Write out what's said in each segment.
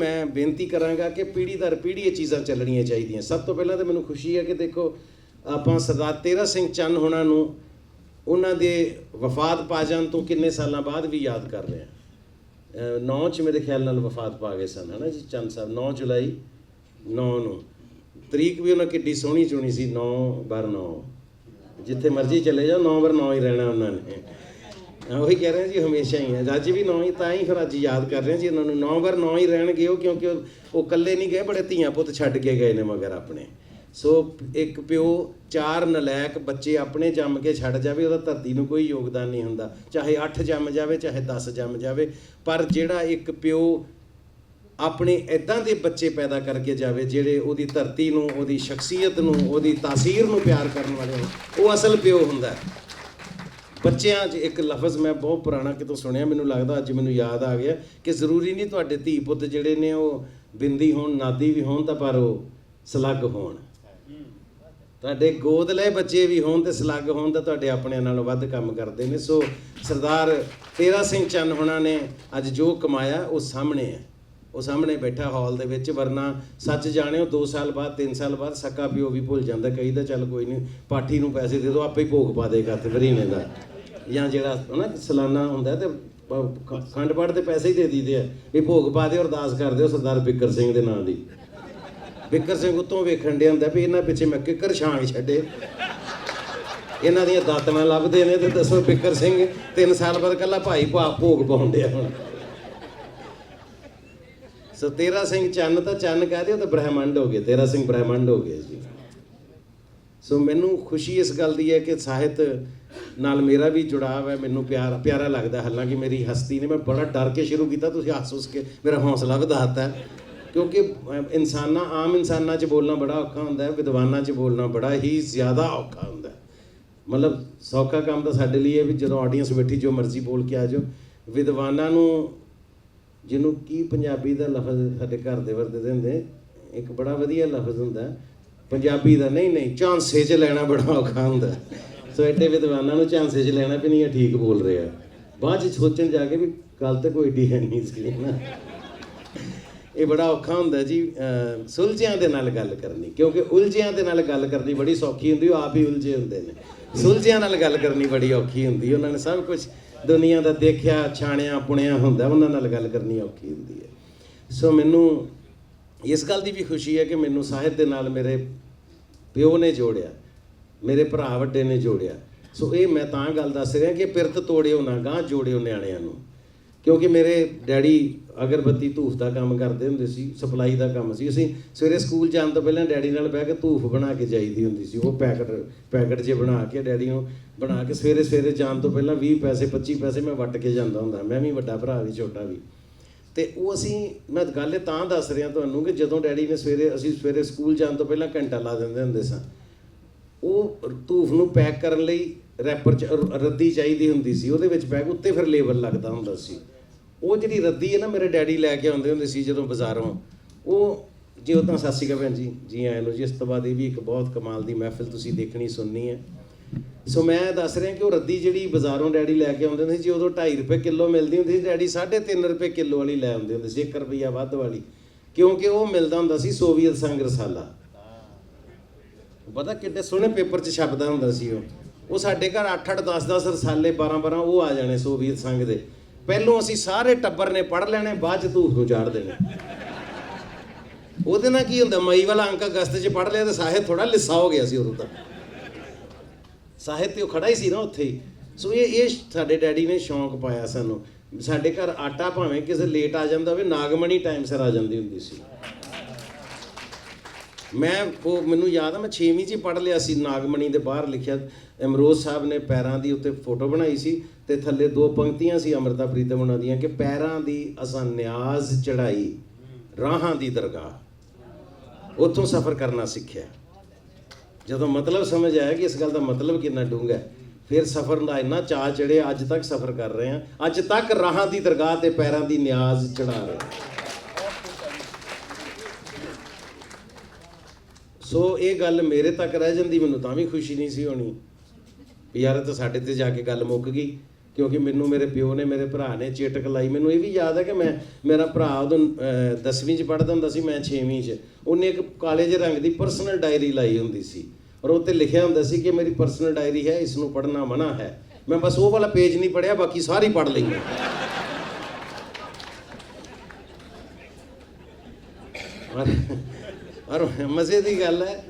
ਮੈਂ ਬੇਨਤੀ ਕਰਾਂਗਾ ਕਿ ਪੀੜ੍ਹੀ ਦਰ ਪੀੜ੍ਹੀ ਇਹ ਚੀਜ਼ਾਂ ਚੱਲਣੀਆਂ ਚਾਹੀਦੀਆਂ। ਸਭ ਤੋਂ ਪਹਿਲਾਂ ਤਾਂ ਮੈਨੂੰ ਖੁਸ਼ੀ ਹੈ ਕਿ ਦੇਖੋ, ਆਪਾਂ ਸਰਦਾਰ ਤੇਰਾ ਸਿੰਘ ਚੰਨ ਹੋਣਾ ਨੂੰ ਉਹਨਾਂ ਦੇ ਵਫਾਤ ਪਾ ਜਾਣ ਤੋਂ ਕਿੰਨੇ ਸਾਲਾਂ ਬਾਅਦ ਵੀ ਯਾਦ ਕਰ ਰਹੇ ਹਾਂ। 9 ਚ ਮੇਰੇ ਖਿਆਲ ਨਾਲ ਵਫਾਤ ਪਾ ਗਏ ਸਨ, ਹਨਾ ਜੀ ਚੰਨ ਸਾਹਿਬ? 9 ਜੁਲਾਈ 9 ਨੂੰ। ਤਰੀਕ ਵੀ ਉਹਨਾਂ ਕਿੱਡੀ ਸੋਹਣੀ ਚੁਣੀ ਸੀ 9 ਬਰ 9 ਜਿੱਥੇ ਮਰਜ਼ੀ ਚਲੇ ਜਾਓ 9 ਬਰ 9 ਹੀ ਰਹਿਣਾ ਉਹਨਾਂ ਨੇ। ਉਹੀ ਕਹਿ ਰਹੇ ਜੀ, ਹਮੇਸ਼ਾ ਹੀ ਹੈ। ਅੱਜ ਵੀ ਨੌ ਹੀ, ਤਾਂ ਹੀ ਫਿਰ ਅੱਜ ਯਾਦ ਕਰ ਰਹੇ ਜੀ ਉਹਨਾਂ ਨੂੰ। 9 ਵਾਰ 9 ਹੀ ਰਹਿਣਗੇ ਉਹ, ਕਿਉਂਕਿ ਉਹ ਇਕੱਲੇ ਨਹੀਂ ਗਏ, ਬੜੇ ਧੀਆਂ ਪੁੱਤ ਛੱਡ ਕੇ ਗਏ ਨੇ ਮਗਰ ਆਪਣੇ। ਸੋ ਇੱਕ ਪਿਓ, ਚਾਰ ਨਲਾਇਕ ਬੱਚੇ ਆਪਣੇ ਜੰਮ ਕੇ ਛੱਡ ਜਾਵੇ, ਉਹਦਾ ਧਰਤੀ ਨੂੰ ਕੋਈ ਯੋਗਦਾਨ ਨਹੀਂ ਹੁੰਦਾ। ਚਾਹੇ 8 ਜੰਮ ਜਾਵੇ, ਚਾਹੇ 10 ਜੰਮ ਜਾਵੇ, ਪਰ ਜਿਹੜਾ ਇੱਕ ਪਿਓ ਆਪਣੇ ਇਦਾਂ ਦੇ ਬੱਚੇ ਪੈਦਾ ਕਰਕੇ ਜਾਵੇ, ਜਿਹੜੇ ਉਹਦੀ ਧਰਤੀ ਨੂੰ, ਉਹਦੀ ਸ਼ਖਸੀਅਤ ਨੂੰ, ਉਹਦੀ ਤਾਸੀਰ ਨੂੰ ਪਿਆਰ ਕਰਨ ਵਾਲੇ ਉਹ ਅਸਲ ਪਿਓ ਹੁੰਦਾ ਹੈ। ਬੱਚਿਆਂ 'ਚ ਇੱਕ ਲਫ਼ਜ਼ ਮੈਂ ਬਹੁਤ ਪੁਰਾਣਾ ਕਿਤੋਂ ਸੁਣਿਆ, ਮੈਨੂੰ ਲੱਗਦਾ ਅੱਜ ਮੈਨੂੰ ਯਾਦ ਆ ਗਿਆ ਕਿ ਜ਼ਰੂਰੀ ਨਹੀਂ ਤੁਹਾਡੇ ਧੀ ਪੁੱਤ ਜਿਹੜੇ ਨੇ ਉਹ ਬਿੰਦੀ ਹੋਣ, ਨਾਦੀ ਵੀ ਹੋਣ ਤਾਂ ਪਰ ਉਹ ਸਲੱਗ ਹੋਣ। ਤੁਹਾਡੇ ਗੋਦ ਲਏ ਬੱਚੇ ਵੀ ਹੋਣ ਤੇ ਸਲੱਗ ਹੋਣ ਤਾਂ ਤੁਹਾਡੇ ਆਪਣਿਆਂ ਨਾਲੋਂ ਵੱਧ ਕੰਮ ਕਰਦੇ ਨੇ। ਸੋ ਸਰਦਾਰ ਤੇਰਾ ਸਿੰਘ ਚੰਨ ਹੋਣਾ ਨੇ ਅੱਜ ਜੋ ਕਮਾਇਆ ਉਹ ਸਾਹਮਣੇ ਹੈ। ਉਹ ਸਾਹਮਣੇ ਬੈਠਾ ਹਾਲ ਦੇ ਵਿੱਚ, ਵਰਨਾ ਸੱਚ ਜਾਣਿਓ 2 ਸਾਲ ਬਾਅਦ 3 ਸਾਲ ਬਾਅਦ ਸਕਾ ਪਿਓ ਵੀ ਭੁੱਲ ਜਾਂਦਾ ਕਈ ਦਾ ਚੱਲ ਕੋਈ ਨਹੀਂ ਪਾਠੀ ਨੂੰ ਪੈਸੇ ਦੇ ਦਿਓ ਆਪੇ ਹੀ ਭੋਗ ਪਾ ਦੇਗਾ ਤੇ ਵਰੀਨੇ ਦਾ। ਜਾਂ ਜਿਹੜਾ ਹਨਾ ਸਾਲਾਨਾ ਹੁੰਦਾ ਤੇ ਖੰਡ ਪਾਠ ਦੇ ਪੈਸੇ ਹੀ ਦੇ ਦਈਦੇ ਆ। ਵੀ ਭੋਗ ਪਾ ਦਿਓ, ਅਰਦਾਸ ਕਰ ਦਿਓ ਸਰਦਾਰ ਬਿੱਕਰ ਸਿੰਘ ਦੇ ਨਾਂ ਦੀ। ਬਿੱਕਰ ਸਿੰਘ ਉਤੋਂ ਵੇਖਣ ਡਿਆ ਹੁੰਦਾ ਵੀ ਇਹਨਾਂ ਪਿੱਛੇ ਮੈਂ ਕਿੱਕਰ ਛਾਂਗ ਛੱਡੇ। ਇਹਨਾਂ ਦੀਆਂ ਦਾਤਣਾ ਲੱਭਦੇ ਨੇ ਤੇ ਦੱਸੋ ਬਿੱਕਰ ਸਿੰਘ 3 ਸਾਲ ਬਾਅਦ ਕੱਲਾ ਭਾਈ ਭਾ, ਭੋਗ ਪਾਉਂਦੇ ਆ ਹੁਣ। ਸੋ ਤੇਰਾ ਸਿੰਘ ਚੰਨ ਤਾਂ ਚੰਨ ਕਹਦੇ ਉਹ ਤਾਂ ਬ੍ਰਹਿਮੰਡ ਹੋ ਗਏ, ਤੇਰਾ ਸਿੰਘ ਬ੍ਰਹਿਮੰਡ ਹੋ ਗਏ ਜੀ। ਸੋ ਮੈਨੂੰ ਖੁਸ਼ੀ ਇਸ ਗੱਲ ਦੀ ਹੈ ਕਿ ਸਾਹਿਤ ਨਾਲ ਮੇਰਾ ਵੀ ਜੁੜਾਵ ਹੈ, ਮੈਨੂੰ ਪਿਆਰ, ਪਿਆਰਾ ਲੱਗਦਾ ਹਾਲਾਂਕਿ ਮੇਰੀ ਹਸਤੀ ਨੇ, ਮੈਂ ਬੜਾ ਡਰ ਕੇ ਸ਼ੁਰੂ ਕੀਤਾ, ਤੁਸੀਂ ਹੱਸ ਹੱਸ ਕੇ ਮੇਰਾ ਹੌਸਲਾ ਵਧਾਤਾ ਕਿਉਂਕਿ ਇਨਸਾਨਾਂ, ਆਮ ਇਨਸਾਨਾਂ 'ਚ ਬੋਲਣਾ ਬੜਾ ਔਖਾ ਹੁੰਦਾ ਹੈ, ਵਿਦਵਾਨਾਂ 'ਚ ਬੋਲਣਾ ਬੜਾ ਹੀ ਜ਼ਿਆਦਾ ਔਖਾ ਹੁੰਦਾ ਹੈ। ਮਤਲਬ ਸੌਖਾ ਕੰਮ ਤਾਂ ਸਾਡੇ ਲਈ ਹੈ ਵੀ ਜਦੋਂ ਆਡੀਅנס ਬੈਠੀ, ਜੋ ਮਰਜ਼ੀ ਬੋਲ ਕੇ ਆ ਜਾਓ। ਵਿਦਵਾਨਾਂ ਨੂੰ, ਜਿਹਨੂੰ ਕੀ ਪੰਜਾਬੀ ਦਾ ਲਫ਼ਜ਼ ਸਾਡੇ ਘਰ ਦੇ ਵਰਤਦੇ ਹੁੰਦੇ, ਇੱਕ ਬੜਾ ਵਧੀਆ ਲਫ਼ਜ਼ ਹੁੰਦਾ ਪੰਜਾਬੀ ਦਾ ਨਹੀਂ ਨਹੀਂ, ਝਾਂਸੇ 'ਚ ਲੈਣਾ ਬੜਾ ਔਖਾ ਹੁੰਦਾ। ਸੋ ਐਡੇ ਵਿਦਵਾਨਾਂ ਨੂੰ ਝਾਂਸੇ 'ਚ ਲੈਣਾ ਵੀ ਨਹੀਂ ਇਹ ਠੀਕ ਬੋਲ ਰਿਹਾ। ਬਾਅਦ 'ਚ ਸੋਚਣ ਜਾ ਕੇ ਵੀ ਗੱਲ ਤਾਂ ਕੋਈ ਏਡੀ ਹੈ ਨਹੀਂ ਸੀ ਨਾ। ਇਹ ਬੜਾ ਔਖਾ ਹੁੰਦਾ ਜੀ ਸੁਲਝਿਆਂ ਦੇ ਨਾਲ ਗੱਲ ਕਰਨੀ, ਕਿਉਂਕਿ ਉਲਝਿਆਂ ਦੇ ਨਾਲ ਗੱਲ ਕਰਨੀ ਬੜੀ ਸੌਖੀ ਹੁੰਦੀ, ਉਹ ਆਪ ਹੀ ਉਲਝੇ ਹੁੰਦੇ ਨੇ। ਸੁਲਝਿਆਂ ਨਾਲ ਗੱਲ ਕਰਨੀ ਬੜੀ ਔਖੀ ਹੁੰਦੀ, ਉਹਨਾਂ ਨੇ ਸਭ ਕੁਝ ਦੁਨੀਆ ਦਾ ਦੇਖਿਆ, ਛਾਣਿਆ, ਪੁਣਿਆ ਹੁੰਦਾ, ਉਹਨਾਂ ਨਾਲ ਗੱਲ ਕਰਨੀ ਔਖੀ ਹੁੰਦੀ ਹੈ। ਸੋ ਮੈਨੂੰ ਇਸ ਗੱਲ ਦੀ ਵੀ ਖੁਸ਼ੀ ਹੈ ਕਿ ਮੈਨੂੰ ਸਾਹਿਤ ਦੇ ਨਾਲ ਮੇਰੇ ਪਿਓ ਨੇ ਜੋੜਿਆ, ਮੇਰੇ ਭਰਾ ਵੱਡੇ ਨੇ ਜੋੜਿਆ। ਸੋ ਇਹ ਮੈਂ ਤਾਂ ਗੱਲ ਦੱਸ ਰਿਹਾ ਕਿ ਪਿਰਤ ਤੋੜਿਓ ਨਾ ਗਾਂ ਜੋੜਿਓ ਨਿਆਣਿਆਂ ਨੂੰ। ਕਿਉਂਕਿ ਮੇਰੇ ਡੈਡੀ ਅਗਰਬੱਤੀ ਧੂਫ ਦਾ ਕੰਮ ਕਰਦੇ ਹੁੰਦੇ ਸੀ, ਸਪਲਾਈ ਦਾ ਕੰਮ ਸੀ। ਅਸੀਂ ਸਵੇਰੇ ਸਕੂਲ ਜਾਣ ਤੋਂ ਪਹਿਲਾਂ ਡੈਡੀ ਨਾਲ ਬਹਿ ਕੇ ਧੂਫ ਬਣਾ ਕੇ ਜਾਈਦੀ ਹੁੰਦੀ ਸੀ। ਉਹ ਪੈਕਟ ਪੈਕਟ ਜੇ ਬਣਾ ਕੇ ਡੈਡੀ ਨੂੰ ਬਣਾ ਕੇ ਸਵੇਰੇ ਸਵੇਰੇ ਜਾਣ ਤੋਂ ਪਹਿਲਾਂ 20 ਪੈਸੇ 25 ਪੈਸੇ ਮੈਂ ਵੱਟ ਕੇ ਜਾਂਦਾ ਹੁੰਦਾ। ਮੈਂ ਵੀ ਵੱਡਾ ਭਰਾ ਵੀ, ਛੋਟਾ ਵੀ। ਤੇ ਉਹ ਅਸੀਂ, ਮੈਂ ਗੱਲ ਇਹ ਤਾਂ ਦੱਸ ਰਿਹਾ ਤੁਹਾਨੂੰ ਕਿ ਜਦੋਂ ਡੈਡੀ ਨੇ ਸਵੇਰੇ, ਅਸੀਂ ਸਵੇਰੇ ਸਕੂਲ ਜਾਣ ਤੋਂ ਪਹਿਲਾਂ ਘੰਟਾ ਲਾ ਦਿੰਦੇ ਹੁੰਦੇ ਸਾਂ। ਉਹ ਧੂਫ ਨੂੰ ਪੈਕ ਕਰਨ ਲਈ ਰੈਪਰ ਚ ਰੱਦੀ ਚਾਹੀਦੀ ਹੁੰਦੀ ਸੀ। ਉਹਦੇ ਵਿੱਚ ਪੈਕ ਉੱਤੇ ਫਿਰ ਲੇਬਲ ਲੱਗਦਾ ਹੁੰਦਾ ਸੀ। ਉਹ ਜਿਹੜੀ ਰੱਦੀ ਹੈ ਨਾ, ਮੇਰੇ ਡੈਡੀ ਲੈ ਕੇ ਆਉਂਦੇ ਹੁੰਦੇ ਸੀ ਜਦੋਂ ਬਾਜ਼ਾਰੋਂ। ਉਹ, ਜੇ ਉਹ ਤਾਂ, ਸਤਿ ਸ਼੍ਰੀ ਅਕਾਲ ਭੈਣ ਜੀ। ਜੀ ਆਇਆਂ ਨੂੰ ਜੀ, ਇਸ ਤੋਂ ਬਾਅਦ ਇਹ ਵੀ ਇੱਕ ਬਹੁਤ ਕਮਾਲ ਦੀ ਮਹਿਫਿਲ ਤੁਸੀਂ ਦੇਖਣੀ, ਸੁਣਨੀ ਹੈ। ਸੋ ਮੈਂ ਦੱਸ ਰਿਹਾ ਕਿ ਉਹ ਰੱਦੀ ਜਿਹੜੀ ਬਾਜ਼ਾਰੋਂ ਡੈਡੀ ਲੈ ਕੇ ਆਉਂਦੇ ਹੁੰਦੇ ਸੀ, ਉਦੋਂ 2.5 ਰੁਪਏ ਕਿਲੋ ਮਿਲਦੀ ਹੁੰਦੀ ਸੀ, ਡੈਡੀ 3.5 ਰੁਪਏ ਕਿਲੋ ਵਾਲੀ ਲੈ ਆਉਂਦੇ ਹੁੰਦੇ ਸੀ 1 ਰੁਪਿਆ ਵੱਧ ਵਾਲੀ। ਕਿਉਂਕਿ ਉਹ ਮਿਲਦਾ ਹੁੰਦਾ ਸੀ ਸੋਵੀਅਤ ਸੰਘ ਰਸਾਲਾ ਪਤਾ ਕਿੱਡੇ ਸੋਹਣੇ ਪੇਪਰ 'ਚ ਛਪਦਾ ਹੁੰਦਾ ਸੀ ਉਹ। ਉਹ ਸਾਡੇ ਘਰ 8-8 10-10 ਰਸਾਲੇ 12-12 ਉਹ ਆ ਜਾਣੇ ਸੋਵੀਅਤ ਸੰਘ ਦੇ। ਪਹਿਲੋਂ ਅਸੀਂ ਸਾਰੇ ਟੱਬਰ ਨੇ ਪੜ ਲੈਣੇ, ਬਾਅਦ 'ਚ ਧੂਫ ਨੂੰ ਚਾੜ ਦੇਣੇ। ਉਹਦੇ ਨਾਲ ਕੀ ਹੁੰਦਾ, ਮਈ ਵਾਲਾ ਅੰਕ ਅਗਸਤ 'ਚ ਪੜ ਲਿਆ ਤੇ ਸਾਹਿਬ ਥੋੜਾ ਲਿੱਸਾ ਹੋ ਗਿਆ ਸੀ ਉਦੋਂ ਤਾਂ। ਸਾਹਿਤ ਤੇ ਉਹ ਖੜਾ ਹੀ ਸੀ ਨਾ ਉੱਥੇ ਹੀ। ਸੋ ਇਹ ਇਹ ਸਾਡੇ ਡੈਡੀ ਨੇ ਸ਼ੌਂਕ ਪਾਇਆ ਸਾਨੂੰ। ਸਾਡੇ ਘਰ ਆਟਾ ਭਾਵੇਂ ਕਿਸੇ ਲੇਟ ਆ ਜਾਂਦਾ ਹੋਵੇ, ਨਾਗਮਣੀ ਟਾਈਮ ਸਿਰ ਆ ਜਾਂਦੀ ਹੁੰਦੀ ਸੀ। ਮੈਂ ਉਹ, ਮੈਨੂੰ ਯਾਦ ਆ, ਮੈਂ 6ਵੀਂ ਚ ਹੀ ਪੜ੍ਹ ਲਿਆ ਸੀ ਨਾਗਮਣੀ ਦੇ ਬਾਹਰ ਲਿਖਿਆ। ਅਮਰੋਜ਼ ਸਾਹਿਬ ਨੇ ਪੈਰਾਂ ਦੀ ਉੱਤੇ ਫੋਟੋ ਬਣਾਈ ਸੀ ਤੇ ਥੱਲੇ ਦੋ ਪੰਕਤੀਆਂ ਸੀ ਅੰਮ੍ਰਿਤਾ ਪ੍ਰੀਤਮ ਉਹਨਾਂ ਦੀਆਂ ਕਿ ਪੈਰਾਂ ਦੀ ਅਸਾਂ ਨਿਆਜ਼ ਚੜਾਈ ਰਾਹਾਂ ਦੀ ਦਰਗਾਹ। ਉੱਥੋਂ ਸਫ਼ਰ ਕਰਨਾ ਸਿੱਖਿਆ। ਜਦੋਂ ਮਤਲਬ ਸਮਝ ਆਇਆ ਕਿ ਇਸ ਗੱਲ ਦਾ ਮਤਲਬ ਕਿੰਨਾ ਡੂੰਘਾ ਹੈ, ਫਿਰ ਸਫ਼ਰ ਦਾ ਇੰਨਾ ਚਾਅ ਚੜਿਆ ਅੱਜ ਤੱਕ ਸਫ਼ਰ ਕਰ ਰਹੇ ਹਾਂ ਅੱਜ ਤੱਕ ਰਾਹਾਂ ਦੀ ਦਰਗਾਹ ਤੇ ਪੈਰਾਂ ਦੀ ਨਿਆਜ਼ ਚੜਾ ਰਹੇ ਸੋ ਇਹ ਗੱਲ ਮੇਰੇ ਤੱਕ ਰਹਿ ਜਾਂਦੀ, ਮੈਨੂੰ ਤਾਂ ਵੀ ਖੁਸ਼ੀ ਨਹੀਂ ਸੀ ਹੋਣੀ। ਵੀ ਯਾਰ ਤਾਂ ਸਾਡੇ ਤੇ ਜਾ ਕੇ ਗੱਲ ਮੁੱਕ ਗਈ, ਕਿਉਂਕਿ ਮੈਨੂੰ ਮੇਰੇ ਪਿਓ ਨੇ, ਮੇਰੇ ਭਰਾ ਨੇ ਚੇਟਕ ਲਾਈ। ਮੈਨੂੰ ਇਹ ਵੀ ਯਾਦ ਹੈ ਕਿ ਮੈਂ, ਮੇਰਾ ਭਰਾ ਉਦੋਂ 10ਵੀਂ ਚ ਪੜ੍ਹਦਾ ਹੁੰਦਾ ਸੀ, ਮੈਂ 6ਵੀਂ ਚ। ਉਹਨੇ ਇੱਕ ਕਾਲੇ ਜਿਹੇ ਰੰਗ ਦੀ ਪਰਸਨਲ ਡਾਇਰੀ ਲਾਈ ਹੁੰਦੀ ਸੀ। ਔਰ ਉੱਤੇ ਲਿਖਿਆ ਹੁੰਦਾ ਸੀ ਕਿ ਮੇਰੀ ਪਰਸਨਲ ਡਾਇਰੀ ਹੈ ਇਸ ਨੂੰ ਪੜ੍ਹਨਾ ਮਨਾ ਹੈ। ਮੈਂ ਬਸ ਉਹ ਵਾਲਾ ਪੇਜ ਨਹੀਂ ਪੜ੍ਹਿਆ, ਬਾਕੀ ਸਾਰੀ ਪੜ੍ਹ ਲਈ। ਮੈਂ ਔਰ ਮਜ਼ੇ ਦੀ ਗੱਲ ਹੈ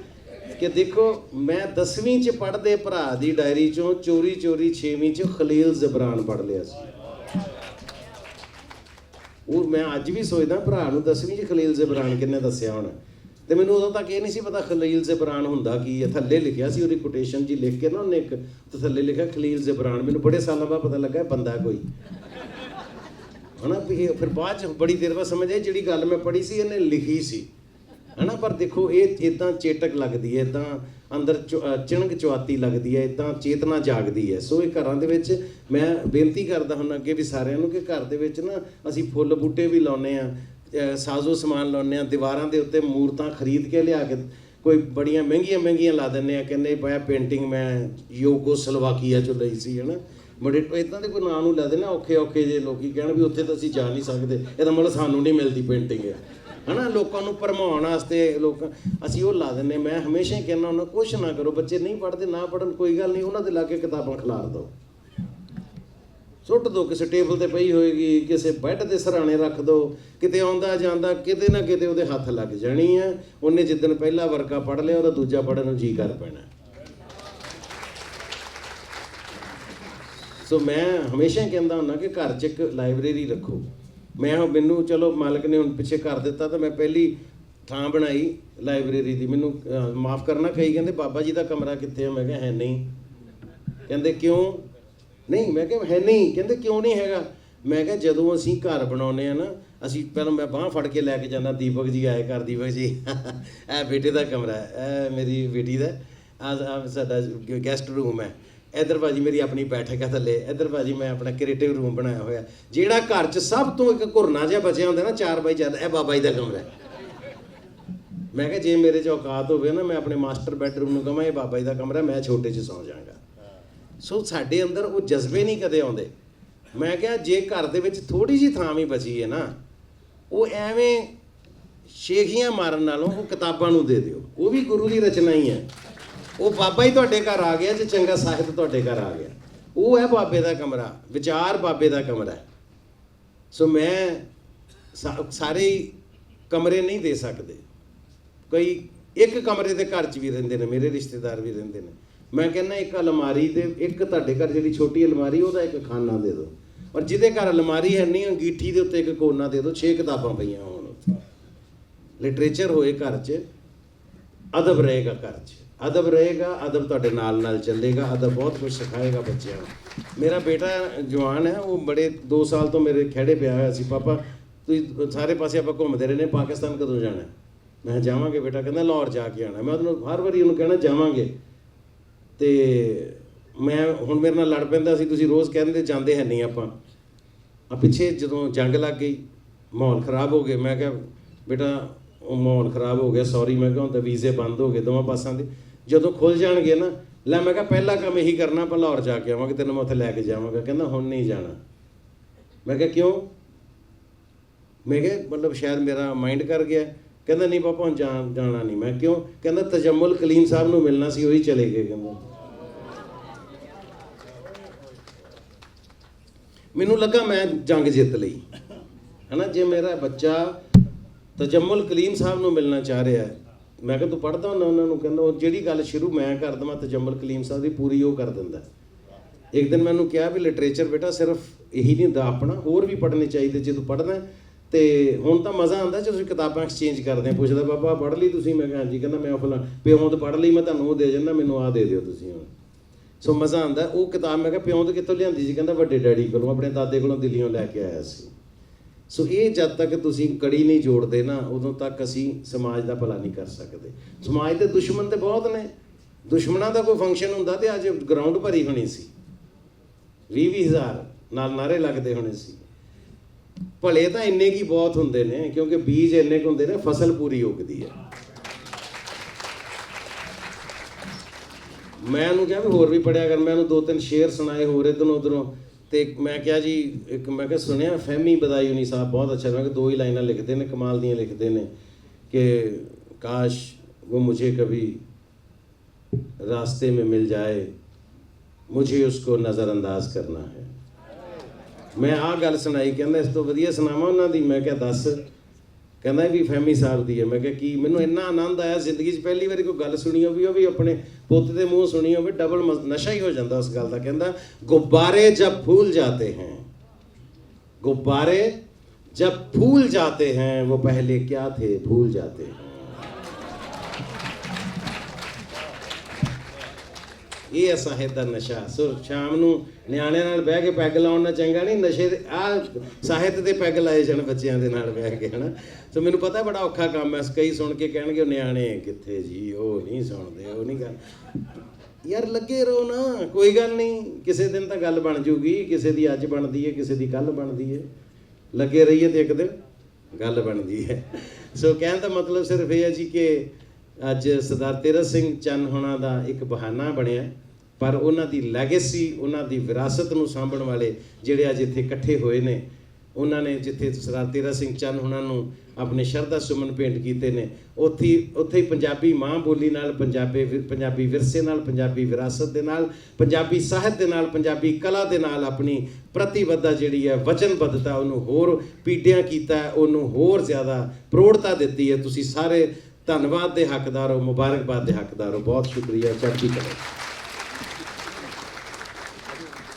ਕਿ ਦੇਖੋ, ਮੈਂ 10ਵੀਂ ਚ ਪੜ੍ਹਦੇ ਭਰਾ ਦੀ ਡਾਇਰੀ ਚੋਂ ਚੋਰੀ ਚੋਰੀ 6ਵੀਂ ਚ ਖਲੀਲ ਜ਼ਬਰਾਨ ਪੜ੍ਹ ਲਿਆ ਸੀ। ਉਹ ਮੈਂ ਅੱਜ ਵੀ ਸੋਚਦਾ ਭਰਾ ਨੂੰ 10ਵੀਂ ਚ ਖਲੀਲ ਜ਼ਬਰਾਨ ਕਿੰਨੇ ਦੱਸਿਆ ਹੋਣਾ? ਤੇ ਮੈਨੂੰ ਉਦੋਂ ਤੱਕ ਇਹ ਨਹੀਂ ਸੀ ਪਤਾ ਖਲੀਲ ਜ਼ਬਰਾਨ ਹੁੰਦਾ ਕੀ ਹੈ। ਥੱਲੇ ਲਿਖਿਆ ਸੀ ਉਹਦੀ ਕੋਟੇਸ਼ਨ ਜੀ ਲਿਖ ਕੇ ਨਾ ਉਹਨੇ ਇੱਕ, ਤੇ ਥੱਲੇ ਲਿਖਿਆ ਖਲੀਲ ਜ਼ਬਰਾਨ। ਮੈਨੂੰ ਬੜੇ ਸਾਲਾਂ ਬਾਅਦ ਪਤਾ ਲੱਗਾ ਬੰਦਾ ਕੋਈ। ਹਨਾ, ਵੀ ਫਿਰ ਬਾਅਦ ਚ ਬੜੀ ਦੇਰ ਬਾਅਦ ਸਮਝ ਆਈ ਜਿਹੜੀ ਗੱਲ ਮੈਂ ਪੜ੍ਹੀ ਸੀ, ਇਹਨੇ ਲਿਖੀ ਸੀ। ਹਨਾ, ਪਰ ਦੇਖੋ ਇਹ ਇਦਾਂ ਚੇਟਕ ਲੱਗਦੀ ਹੈ ਇਦਾਂ ਅੰਦਰ ਚੁ- ਚਿਣਕ ਚੁਆਤੀ ਲੱਗਦੀ ਹੈ ਇਦਾਂ ਚੇਤਨਾ ਜਾਗਦੀ ਹੈ। ਸੋ ਇਹ ਘਰਾਂ ਦੇ ਵਿੱਚ ਮੈਂ ਬੇਨਤੀ ਕਰਦਾ ਹੁਣ ਅੱਗੇ ਵੀ ਸਾਰਿਆਂ ਨੂੰ ਕਿ ਘਰ ਦੇ ਵਿੱਚ ਨਾ ਅਸੀਂ ਫੁੱਲ ਬੂਟੇ ਵੀ ਲਾਉਨੇ ਆ ਸਾਜ਼ੋ ਸਮਾਨ ਲਾਉਂਦੇ ਆ ਦੀਵਾਰਾਂ ਦੇ ਉੱਤੇ ਮੂਰਤਾਂ ਖਰੀਦ ਕੇ ਲਿਆ ਕੇ ਕੋਈ ਬੜੀਆਂ ਮਹਿੰਗੀਆਂ ਮਹਿੰਗੀਆਂ ਲਾ ਦਿੰਦੇ ਆ ਕਹਿੰਦੇ ਪਾਇਆ ਪੇਂਟਿੰਗ ਮੈਂ ਯੋਗੋ ਸਲਵਾਕੀਆ ਚੋਂ ਲਈ ਸੀ, ਹਨਾ। ਬੜੇ ਇਦਾਂ ਦੇ ਕੋਈ ਨਾਂ ਨੂੰ ਲੈ ਦੇਣਾ ਔਖੇ ਔਖੇ ਜੇ ਲੋਕੀ ਕਹਿਣ ਵੀ ਉੱਥੇ ਤਾਂ ਅਸੀਂ ਜਾ ਨਹੀਂ ਸਕਦੇ, ਇਹਦਾ ਮਤਲਬ ਸਾਨੂੰ ਨਹੀਂ ਮਿਲਦੀ ਪੇਂਟਿੰਗ ਹਨਾ, ਲੋਕਾਂ ਨੂੰ ਭਰਮਾਉਣ ਵਾਸਤੇ ਲੋਕ, ਅਸੀਂ ਉਹ ਲਾ ਦਿੰਨੇ ਮੈਂ ਹਮੇਸ਼ਾ ਹੀ ਕਹਿੰਦਾ ਉਹਨਾਂ ਕੁਛ ਨਾ ਕਰੋ, ਬੱਚੇ ਨਹੀਂ ਪੜ੍ਹਦੇ, ਨਾ ਪੜਨ ਕੋਈ ਗੱਲ ਨਹੀਂ, ਉਹਨਾਂ ਦੇ ਲਾ ਕੇ ਕਿਤਾਬਾਂ ਖਿਲਾਰ ਦਿਓ। ਸੁੱਟ ਦਿਓ ਕਿਸੇ ਟੇਬਲ ਤੇ ਪਈ ਹੋਏਗੀ, ਕਿਸੇ ਬੈੱਡ ਦੇ ਸਰਾਣੇ ਰੱਖ ਦਿਓ ਕਿਤੇ ਆਉਂਦਾ ਜਾਂਦਾ, ਕਿਤੇ ਨਾ ਕਿਤੇ ਉਹਦੇ ਹੱਥ ਲੱਗ ਜਾਣੀ ਹੈ ਉਹਨੇ ਜਿੱਦਣ ਪਹਿਲਾ ਵਰਕਾ ਪੜ੍ਹ ਲਿਆ, ਉਹਦਾ ਦੂਜਾ ਪੜ੍ਹਨ ਨੂੰ ਜੀ ਕਰ ਪੈਣਾ। ਸੋ ਮੈਂ ਹਮੇਸ਼ਾ ਹੀ ਕਹਿੰਦਾ ਹੁੰਦਾ ਕਿ ਘਰ 'ਚ ਇੱਕ ਲਾਇਬ੍ਰੇਰੀ ਰੱਖੋ। ਮੈਂ ਹੁਣ ਮੈਨੂੰ, ਚਲੋ ਮਾਲਕ ਨੇ ਹੁਣ ਪਿੱਛੇ ਕਰ ਦਿੱਤਾ ਤਾਂ ਮੈਂ ਪਹਿਲੀ ਥਾਂ ਬਣਾਈ ਲਾਇਬ੍ਰੇਰੀ ਦੀ। ਮੈਨੂੰ ਮਾਫ ਕਰਨਾ, ਕਈ ਕਹਿੰਦੇ, ਬਾਬਾ ਜੀ ਦਾ ਕਮਰਾ ਕਿੱਥੇ ਹੈ ਮੈਂ ਕਿਹਾ, ਹੈ ਨਹੀਂ। ਕਹਿੰਦੇ, ਕਿਉਂ? ਨਹੀਂ, ਮੈਂ ਕਿਹਾ ਹੈ ਨਹੀਂ। ਕਹਿੰਦੇ ਕਿਉਂ ਨਹੀਂ ਹੈਗਾ? ਮੈਂ ਕਿਹਾ ਜਦੋਂ ਅਸੀਂ ਘਰ ਬਣਾਉਨੇ ਆ ਨਾ, ਅਸੀਂ ਪਹਿਲਾਂ ਮੈਂ ਬਾਹ ਫੜ ਕੇ ਲੈ ਕੇ ਜਾਂਦਾ, ਦੀਪਕ ਜੀ ਆਏ ਕਰ ਦੀਪਕ ਜੀ। ਇਹ ਬੇਟੇ ਦਾ ਕਮਰਾ ਹੈ, ਇਹ ਮੇਰੀ ਬੇਟੀ ਦਾ। ਆ ਸਾਡਾ ਗੈਸਟ ਰੂਮ ਹੈ। ਇਧਰ ਭਾਜੀ ਮੇਰੀ ਆਪਣੀ ਬੈਠਕ ਹੈ ਥੱਲੇ। ਇਧਰ ਭਾਜੀ ਮੈਂ ਆਪਣਾ ਕ੍ਰੀਏਟਿਵ ਰੂਮ ਬਣਾਇਆ ਹੋਇਆ। ਜਿਹੜਾ ਘਰ 'ਚ ਸਭ ਤੋਂ ਇੱਕ ਘੁਰਨਾ ਜਿਹਾ ਬਚਿਆ ਹੁੰਦਾ ਨਾ 4 ਬਾਈ 4 ਇਹ ਬਾਬਾ ਜੀ ਦਾ ਕਮਰਾ ਹੈ। ਮੈਂ ਕਿਹਾ ਜੇ ਮੇਰੇ 'ਚ ਔਕਾਤ ਹੋਵੇ ਨਾ, ਮੈਂ ਆਪਣੇ ਮਾਸਟਰ ਬੈਡਰੂਮ ਨੂੰ ਕਹਾਂ, ਇਹ ਬਾਬਾ ਜੀ ਦਾ ਕਮਰਾ ਮੈਂ ਛੋਟੇ 'ਚ ਸੌਂ ਜਾਵਾਂਗਾ। ਸੋ ਸਾਡੇ ਅੰਦਰ ਉਹ ਜਜ਼ਬੇ ਨਹੀਂ ਕਦੇ ਆਉਂਦੇ। ਮੈਂ ਕਿਹਾ ਜੇ ਘਰ ਦੇ ਵਿੱਚ ਥੋੜੀ ਜੀ ਥਾਂ ਵੀ ਬਚੀ ਹੈ ਨਾ, ਉਹ ਐਵੇਂ ਸ਼ੇਖੀਆਂ ਮਾਰਨ ਨਾਲੋਂ ਉਹ ਕਿਤਾਬਾਂ ਨੂੰ ਦੇ ਦਿਓ। ਉਹ ਵੀ ਗੁਰੂ ਦੀ ਰਚਨਾ ਹੀ ਹੈ। ਉਹ ਬਾਬਾ ਹੀ ਤੁਹਾਡੇ ਘਰ ਆ ਗਿਆ ਜੇ ਚੰਗਾ ਸਾਹਿਤ ਤੁਹਾਡੇ ਘਰ ਆ ਗਿਆ। ਉਹ ਹੈ ਬਾਬੇ ਦਾ ਕਮਰਾ, ਵਿਚਾਰ ਬਾਬੇ ਦਾ ਕਮਰਾ ਹੈ। ਸੋ ਮੈਂ ਸਾ- ਸਾਰੇ ਕਮਰੇ ਨਹੀਂ ਦੇ ਸਕਦੇ। ਕਈ ਇੱਕ ਕਮਰੇ ਦੇ ਘਰ 'ਚ ਵੀ ਰਹਿੰਦੇ ਨੇ, ਮੇਰੇ ਰਿਸ਼ਤੇਦਾਰ ਵੀ ਰਹਿੰਦੇ ਨੇ। ਮੈਂ ਕਹਿੰਦਾ ਇੱਕ ਅਲਮਾਰੀ ਦੇ, ਇੱਕ ਤੁਹਾਡੇ ਘਰ ਜਿਹੜੀ ਛੋਟੀ ਅਲਮਾਰੀ, ਉਹਦਾ ਇੱਕ ਖਾਨਾ ਦੇ ਦਿਓ। ਔਰ ਜਿਹਦੇ ਘਰ ਅਲਮਾਰੀ ਹੈ ਨਹੀਂ, ਅੰਗੀਠੀ ਦੇ ਉੱਤੇ ਇੱਕ ਕੋਨਾ ਦੇ ਦਿਓ 6 ਕਿਤਾਬਾਂ ਪਈਆਂ ਹੋਣ ਉੱਥੇ। ਲਿਟਰੇਚਰ ਹੋਏ ਘਰ 'ਚ, ਅਦਬ ਰਹੇਗਾ ਘਰ 'ਚ। ਅਦਬ ਰਹੇਗਾ, ਅਦਬ ਤੁਹਾਡੇ ਨਾਲ ਨਾਲ ਚੱਲੇਗਾ, ਅਦਬ ਬਹੁਤ ਕੁਝ ਸਿਖਾਏਗਾ ਬੱਚਿਆਂ ਨੂੰ। ਮੇਰਾ ਬੇਟਾ ਜਵਾਨ ਹੈ, ਉਹ ਬੜੇ 2 ਸਾਲ ਤੋਂ ਮੇਰੇ ਖੇੜੇ ਪਿਆ ਹੋਇਆ ਸੀ, ਪਾਪਾ, ਤੁਸੀਂ ਸਾਰੇ ਪਾਸੇ ਆਪਾਂ ਘੁੰਮਦੇ ਰਹੇ ਨੇ ਪਾਕਿਸਤਾਨ ਕਦੋਂ ਜਾਣਾ ਮੈਂ ਜਾਵਾਂਗੇ ਬੇਟਾ। ਕਹਿੰਦਾ, ਲਾਹੌਰ ਜਾ ਕੇ ਆਣਾ ਮੈਂ ਉਹਨੂੰ ਹਰ ਵਾਰੀ ਉਹਨੂੰ ਕਹਿਣਾ, ਜਾਵਾਂਗੇ। ਤੇ ਮੈਂ ਹੁਣ ਮੇਰੇ ਨਾਲ ਲੜ ਪੈਂਦਾ ਸੀ, ਤੁਸੀਂ ਰੋਜ਼ ਕਹਿੰਦੇ ਜਾਂਦੇ ਹੈ ਨਹੀਂ ਆਪਾਂ। ਆ ਪਿੱਛੇ ਜਦੋਂ ਜੰਗ ਲੱਗ ਗਈ, ਮਾਹੌਲ ਖਰਾਬ ਹੋ ਗਿਆ, ਮੈਂ ਕਿਹਾ, ਬੇਟਾ, ਉਹ ਮਾਹੌਲ ਖਰਾਬ ਹੋ ਗਿਆ ਸੌਰੀ ਮੈਂ ਕਿਹਾ ਹੁੰਦਾ ਵੀਜ਼ੇ ਬੰਦ ਹੋ ਗਏ ਦੋਵਾਂ ਪਾਸਾਂ ਦੇ। ਜਦੋਂ ਖੁੱਲ ਜਾਣਗੇ ਨਾ, ਲੈ ਮੈਂ ਕਿਹਾ ਪਹਿਲਾ ਕੰਮ ਇਹੀ ਕਰਨਾ, ਆਪਾਂ ਲਾਹੌਰ ਜਾ ਕੇ ਆਵਾਂਗੇ, ਤੈਨੂੰ ਮੈਂ ਉੱਥੇ ਲੈ ਕੇ ਜਾਵਾਂਗਾ। ਕਹਿੰਦਾ, ਹੁਣ ਨਹੀਂ ਜਾਣਾ। ਮੈਂ ਕਿਹਾ, ਕਿਉਂ? ਮੈਂ ਕਿਹਾ, ਮਤਲਬ ਸ਼ਾਇਦ ਮੇਰਾ ਮਾਈਂਡ ਕਰ ਗਿਆ। ਕਹਿੰਦਾ, ਨਹੀਂ ਪਾਪਾ ਹੁਣ ਜਾਣਾ ਨਹੀਂ ਮੈਂ, ਕਿਉਂ? ਕਹਿੰਦਾ, ਤਜਮਲ ਕਲੀਮ ਸਾਹਿਬ ਨੂੰ ਮਿਲਣਾ ਸੀ, ਉਹੀ ਚਲੇ ਗਏ, ਕਹਿੰਦਾ। ਮੈਨੂੰ ਲੱਗਾ ਮੈਂ ਜੰਗ ਜਿੱਤ ਲਈ। ਹਨਾ, ਜੇ ਮੇਰਾ ਬੱਚਾ ਤਜਮੁਲ ਕਲੀਮ ਸਾਹਿਬ ਨੂੰ ਮਿਲਣਾ ਚਾਹ ਰਿਹਾ ਹੈ, ਮੈਂ ਕਿਹਾ, ਤੂੰ ਪੜਦਾ ਹੁੰਦਾ ਉਹਨਾਂ ਨੂੰ? ਕਹਿੰਦਾ, ਉਹ ਜਿਹੜੀ ਗੱਲ ਸ਼ੁਰੂ ਮੈਂ ਕਰ ਦਵਾਂ, ਤਜਮੁਲ ਕਲੀਮ ਸਾਹਿਬ ਦੀ ਪੂਰੀ ਉਹ ਕਰ ਦਿੰਦਾ ਇੱਕ ਦਿਨ ਮੈਨੂੰ ਕਿਹਾ ਵੀ, ਲਿਟਰੇਚਰ ਬੇਟਾ, ਸਿਰਫ ਇਹੀ ਨਹੀਂ ਹੁੰਦਾ, ਆਪਣਾ ਹੋਰ ਵੀ ਪੜ੍ਹਨੇ ਚਾਹੀਦੇ, ਜੇ ਤੂੰ ਪੜ੍ਹਦਾ ਤੇ ਹੁਣ ਤਾਂ ਮਜ਼ਾ ਆਉਂਦਾ ਜਦੋਂ ਤੁਸੀਂ ਕਿਤਾਬਾਂ ਐਕਸਚੇਂਜ ਕਰਦੇ ਆ ਪੁੱਛਦਾ ਬਾਬਾ, ਪੜ੍ਹ ਲਈ ਤੁਸੀਂ? ਮੈਂ ਕਿਹਾ, ਹਾਂਜੀ। ਕਹਿੰਦਾ, ਮੈਂ ਫਲਾਂ ਪਿਓ ਤੋਂ ਪੜ੍ਹ ਲਈ, ਮੈਂ ਤੁਹਾਨੂੰ ਉਹ ਦੇ ਜਾਂਦਾ ਮੈਨੂੰ ਆ ਦੇ ਦਿਓ ਤੁਸੀਂ ਹੁਣ। ਸੋ ਮਜ਼ਾ ਆਉਂਦਾ, ਉਹ ਕਿਤਾਬ ਮੈਂ ਕਿਹਾ, ਪਿਓ ਤੋਂ ਕਿੱਥੋਂ ਲਿਆਂਦੀ ਸੀ? ਕਹਿੰਦਾ, ਵੱਡੇ ਡੈਡੀ ਕੋਲੋਂ, ਆਪਣੇ ਦਾਦੇ ਕੋਲੋਂ ਦਿੱਲੀੋਂ ਲੈ ਕੇ ਆਇਆ ਸੀ। ਸੋ ਇਹ ਜਦ ਤੱਕ ਤੁਸੀਂ ਕੜੀ ਨਹੀਂ ਜੋੜਦੇ ਨਾ, ਉਦੋਂ ਤੱਕ ਅਸੀਂ ਸਮਾਜ ਦਾ ਭਲਾ ਨਹੀਂ ਕਰ ਸਕਦੇ। ਸਮਾਜ ਦੇ ਦੁਸ਼ਮਣ ਤੇ ਬਹੁਤ ਨੇ। ਦੁਸ਼ਮਣਾਂ ਦਾ ਕੋਈ ਫੰਕਸ਼ਨ ਹੁੰਦਾ ਤੇ ਅੱਜ ਗਰਾਊਂਡ ਭਰੀ ਹੋਣੀ ਸੀ। 20 ਹਜ਼ਾਰ ਨਾਲ ਨਾਰੇ ਲੱਗਦੇ ਹੋਣੇ ਸੀ। ਭਲੇ ਤਾਂ ਇੰਨੇ ਕੀ ਬਹੁਤ ਹੁੰਦੇ ਨੇ ਕਿਉਂਕਿ ਬੀਜ ਇੰਨੇ ਕੁ ਹੁੰਦੇ ਨੇ ਫਸਲ ਪੂਰੀ ਉਗਦੀ ਹੈ ਮੈਂ ਉਹਨੂੰ ਕਿਹਾ ਵੀ ਹੋਰ ਵੀ ਪੜਿਆ ਕਰ ਮੈਂ ਉਹਨੂੰ ਦੋ ਤਿੰਨ ਸ਼ੇਰ ਸੁਣਾਏ ਹੋਰ ਇਧਰੋਂ ਉਧਰੋਂ ਤੇ ਮੈਂ ਕਿਹਾ ਜੀ ਇੱਕ ਮੈਂ ਕਿਹਾ ਸੁਣਿਆ ਫਹਿਮੀ ਬਦਾਯੂਨੀ ਸਾਹਿਬ ਬਹੁਤ ਅੱਛਾ ਮੈਂ ਕਿਹਾ ਦੋ ਹੀ ਲਾਈਨਾਂ ਲਿਖਦੇ ਨੇ ਕਮਾਲ ਦੀਆਂ ਲਿਖਦੇ ਨੇ ਕਿ ਕਾਸ਼ वो मुझे कभी रास्ते में मिल जाए मुझे उसको नज़रअंदाज करना है ਮੈਂ ਆਹ ਗੱਲ ਸੁਣਾਈ, ਕਹਿੰਦਾ ਇਸ ਤੋਂ ਵਧੀਆ ਸੁਣਾਵਾਂ ਉਹਨਾਂ ਦੀ? ਮੈਂ ਕਿਹਾ, ਦੱਸ। ਕਹਿੰਦਾ ਵੀ ਫਹਿਮੀ ਸਾਹਿਬ ਦੀ ਹੈ। ਮੈਂ ਕਿਹਾ, ਕੀ? ਮੈਨੂੰ ਇੰਨਾ ਆਨੰਦ ਆਇਆ ਜ਼ਿੰਦਗੀ 'ਚ ਪਹਿਲੀ ਵਾਰੀ ਕੋਈ ਗੱਲ ਸੁਣੀ ਹੋਵੇ, ਉਹ ਵੀ ਆਪਣੇ ਪੁੱਤ ਦੇ ਮੂੰਹ ਸੁਣੀ ਹੋਵੇ ਡਬਲ ਨਸ਼ਾ ਹੀ ਹੋ ਜਾਂਦਾ ਉਸ ਗੱਲ ਦਾ। ਕਹਿੰਦਾ, ਗੁਬਾਰੇ ਜਬ ਫੂਲ ਜਾਂਦੇ ਹਨ ਗੁਬਾਰੇ जब फूल जाते हैं ਉਹ ਪਹਿਲੇ क्या ਥੇ? भूल जाते हैं ਇਹ ਹੈ ਦਾ ਨਸ਼ਾ। ਸੋ ਸ਼ਾਮ ਨੂੰ ਨਿਆਣਿਆਂ ਨਾਲ ਬਹਿ ਕੇ ਪੈਗ ਲਾਉਣ ਨਾਲ ਚੰਗਾ ਨਹੀਂ, ਨਸ਼ੇ ਦੇ ਆ ਸਾਹਿਤ ਦੇ ਪੈਗ ਲਾਏ ਜਾਣ ਬੱਚਿਆਂ ਦੇ ਨਾਲ ਬਹਿ ਕੇ, ਹਨਾ। ਸੋ ਮੈਨੂੰ ਪਤਾ ਬੜਾ ਔਖਾ ਕੰਮ ਹੈ, ਕਈ ਸੁਣ ਕੇ ਕਹਿਣਗੇ, ਉਹ ਨਿਆਣੇ ਕਿੱਥੇ ਜੀ, ਉਹ ਨਹੀਂ ਸੁਣਦੇ, ਉਹ ਨਹੀਂ ਗੱਲ। ਯਾਰ ਲੱਗੇ ਰਹੋ ਨਾ, ਕੋਈ ਗੱਲ ਨਹੀਂ, ਕਿਸੇ ਦਿਨ ਤਾਂ ਗੱਲ ਬਣ ਜੂਗੀ, ਕਿਸੇ ਦੀ ਅੱਜ ਬਣਦੀ ਹੈ, ਕਿਸੇ ਦੀ ਕੱਲ ਬਣਦੀ ਹੈ। ਲੱਗੇ ਰਹੀਏ ਤੇ ਇੱਕ ਦਿਨ, ਗੱਲ ਬਣਦੀ ਹੈ। ਸੋ ਕਹਿਣ ਦਾ ਮਤਲਬ ਸਿਰਫ ਇਹ ਹੈ ਜੀ ਕਿ ਅੱਜ ਸਰਦਾਰ ਤੇਰਾ ਸਿੰਘ ਚੰਨ ਹੋਣਾ ਦਾ ਇੱਕ ਬਹਾਨਾ ਬਣਿਆ ਪਰ ਉਹਨਾਂ ਦੀ ਲੈਗੇਸੀ ਉਹਨਾਂ ਦੀ ਵਿਰਾਸਤ ਨੂੰ ਸਾਂਭਣ ਵਾਲੇ ਜਿਹੜੇ ਅੱਜ ਇੱਥੇ ਇਕੱਠੇ ਹੋਏ ਨੇ, ਉਹਨਾਂ ਨੇ ਜਿੱਥੇ ਸਰਦਾਰ ਤੇਰਾ ਸਿੰਘ ਚੰਨ ਉਹਨਾਂ ਨੂੰ ਆਪਣੇ ਸ਼ਰਧਾ ਸੁਮਨ ਭੇਂਟ ਕੀਤੇ ਨੇ, ਉੱਥੇ ਉੱਥੇ ਪੰਜਾਬੀ ਮਾਂ ਬੋਲੀ ਨਾਲ, ਪੰਜਾਬੀ ਵਿ- ਪੰਜਾਬੀ ਵਿਰਸੇ ਨਾਲ, ਪੰਜਾਬੀ ਵਿਰਾਸਤ ਦੇ ਨਾਲ, ਪੰਜਾਬੀ ਸਾਹਿਤ ਦੇ ਨਾਲ, ਪੰਜਾਬੀ ਕਲਾ ਦੇ ਨਾਲ ਆਪਣੀ ਪ੍ਰਤੀਬੱਧਤਾ ਜਿਹੜੀ ਹੈ, ਵਚਨਬੱਧਤਾ ਉਹਨੂੰ ਹੋਰ ਪੀੜਿਆਂ ਕੀਤਾ ਉਹਨੂੰ ਹੋਰ ਜ਼ਿਆਦਾ ਪ੍ਰੋੜਤਾ ਦਿੱਤੀ ਹੈ। ਤੁਸੀਂ ਸਾਰੇ ਧੰਨਵਾਦ ਦੇ ਹੱਕਦਾਰ ਹੋ ਮੁਬਾਰਕਬਾਦ ਦੇ ਹੱਕਦਾਰ ਹੋ ਬਹੁਤ ਸ਼ੁਕਰੀਆ ਚੜ੍ਹਦੀ ਕਲਾ।